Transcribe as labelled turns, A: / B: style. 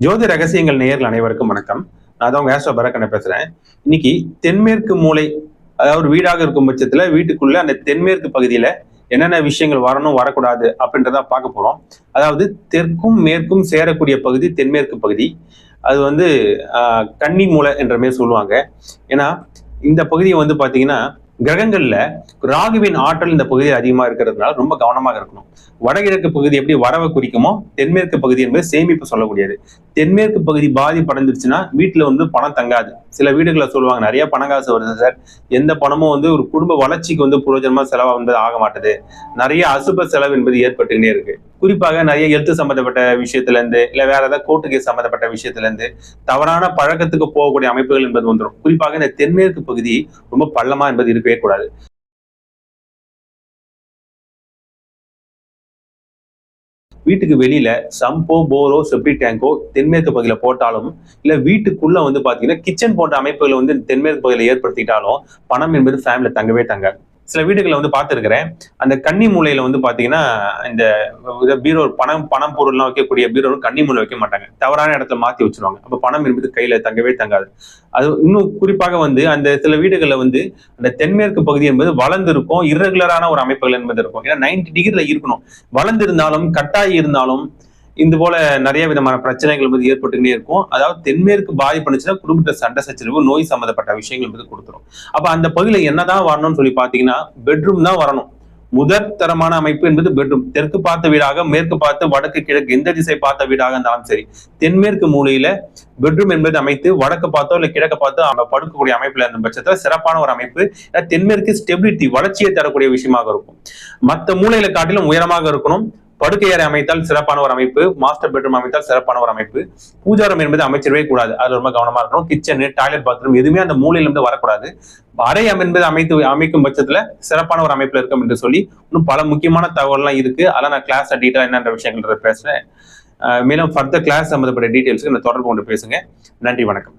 A: ஜோதி ரகசியங்கள் நேயர்கள் அனைவருக்கும் வணக்கம். நான் தான் வேஸ்வ பரக்கனை பேசுறேன். இன்னைக்கு தென்மேற்கு மூலை அதாவது ஒரு வீடாக இருக்கும் பட்சத்துல வீட்டுக்குள்ள அந்த தென்மேற்கு பகுதியில என்னென்ன விஷயங்கள் வரணும் வரக்கூடாது அப்படின்றத பார்க்க போறோம். அதாவது தெற்கும் மேற்கும் சேரக்கூடிய பகுதி தென்மேற்கு பகுதி. அது வந்து ஆஹ், கன்னி மூலை என்ற மாதிரி சொல்லுவாங்க. ஏன்னா இந்த பகுதியை வந்து பாத்தீங்கன்னா கிரகங்கள்ல ராகுவின் ஆற்றல் இந்த பகுதியில் அதிகமா இருக்கிறதுனால ரொம்ப கவனமாக இருக்கணும். வடகிழக்கு பகுதி எப்படி வரவை குறிக்குமோ தென்மேற்கு பகுதி என்பது சேமிப்பு சொல்லக்கூடியது. தென்மேற்கு பகுதி பாதிப்படைஞ்சிருச்சுன்னா வீட்டுல வந்து பணம் தங்காது. சில வீடுகளை சொல்லுவாங்க நிறைய பணம் காசு வருது சார். எந்த பணமும் வந்து ஒரு குடும்ப வளர்ச்சிக்கு வந்து புரோஜனமாக செலவா என்பது ஆக மாட்டுது. நிறைய அசுப செலவு என்பது ஏற்பட்டுக்கிட்டே இருக்கு. குறிப்பாக நிறைய எழுத்து சம்பந்தப்பட்ட விஷயத்துல இருந்து வேற ஏதாவது கோர்ட்டு சம்பந்தப்பட்ட விஷயத்துல இருந்து தவறான பழக்கத்துக்கு போகக்கூடிய அமைப்புகள் என்பது வந்துடும் குறிப்பாக இந்த தென்மேற்கு பகுதி ரொம்ப பள்ளமா என்பது இருக்கவே கூடாது. வீட்டுக்கு வெளியில சம்போ போரோ செப்டி டேங்கோ தென்மேற்கு பகுதியில் போட்டாலும் இல்ல வீட்டுக்குள்ள வந்து பாத்தீங்கன்னா கிச்சன் போன்ற அமைப்புகளை வந்து தென்மேற்கு பகுதியில் ஏற்படுத்திட்டாலும் பணம் என்பது ஃபேமிலியில் தங்கவே தங்காது. சில வீடுகளை வந்து பார்த்துருக்கிறேன். அந்த கன்னி மூலையில வந்து பாத்தீங்கன்னா இந்த பீரோ பணம் பணம் பொருள்லாம் வைக்கக்கூடிய பீரோ கன்னி மூலை வைக்க மாட்டாங்க. தவறான இடத்துல மாத்தி வச்சிருவாங்க. அப்ப பணம் என்பது கையில தங்கவே தங்காது. அது இன்னும் குறிப்பாக வந்து அந்த சில வீடுகளில் வந்து அந்த தென்மேற்கு பகுதி என்பது வளர்ந்து இருக்கும் இரகுலரான ஒரு அமைப்புகள் என்பது இருக்கும். ஏன்னா நைன்டி டிகிரில இருக்கணும். வளர்ந்து இருந்தாலும் கட்டாயி இருந்தாலும் இது போல நிறைய விதமான பிரச்சனைகள் வந்து ஏற்பட்டுக்கிட்டே இருக்கும். அதாவது தென்மேற்கு பாதிப்புனுச்சுன்னா குடும்பத்தை சண்டை சச்சரவு நோய் சம்பந்தப்பட்ட விஷயங்கள் வந்து கொடுத்துரும். அப்ப அந்த பகுதியில என்னதான் வரணும்னு சொல்லி பாத்தீங்கன்னா பெட்ரூம் தான் வரணும். முதற் தரமான அமைப்பு என்பது பெட்ரூம் தெற்கு பார்த்த வீடாக மேற்கு பார்த்து வடக்கு கிழக்கு எந்த திசை பார்த்த வீடாக இருந்தாலும் சரி தென்மேற்கு மூலையில பெட்ரூம் என்பது அமைத்து வடக்கு பார்த்தோ இல்ல கிழக்க பார்த்தோ அவங்க படுக்கக்கூடிய அமைப்புல இருந்த பட்சத்துல சிறப்பான ஒரு அமைப்பு. தென்மேற்கு ஸ்டெபிலிட்டி வளர்ச்சியை தரக்கூடிய விஷயமாக இருக்கும். மற்ற மூலையில காட்டிலும் உயரமாக இருக்கணும். படுக்கை அறை அமைத்தால் சிறப்பான ஒரு அமைப்பு மாஸ்டர் பெட்ரூம் அமைத்தால் சிறப்பான ஒரு அமைப்பு. பூஜாரம் என்பது அமைச்சிடவே கூடாது. அது ரொம்ப கவனமா இருக்கணும். கிச்சனு டாய்லெட் பாத்ரூம் எதுவுமே அந்த மூலையிலிருந்து வரக்கூடாது. அறை என்பது அமைத்து அமைக்கும் பட்சத்துல சிறப்பான ஒரு அமைப்புல இருக்கும் என்று சொல்லி இன்னும் பல முக்கியமான தகவல்லாம் இருக்கு. அதெல்லாம் நான் கிளாஸ் டீட்டெயில் என்னென்ற விஷயங்கள் பேசுறேன். மேலும் ஃபர்தர் கிளாஸ் சம்பந்தப்பட்ட டீட்டெயில்ஸ்க்கு நான் தொடர்பு கொண்டு பேசுங்க. நன்றி வணக்கம்.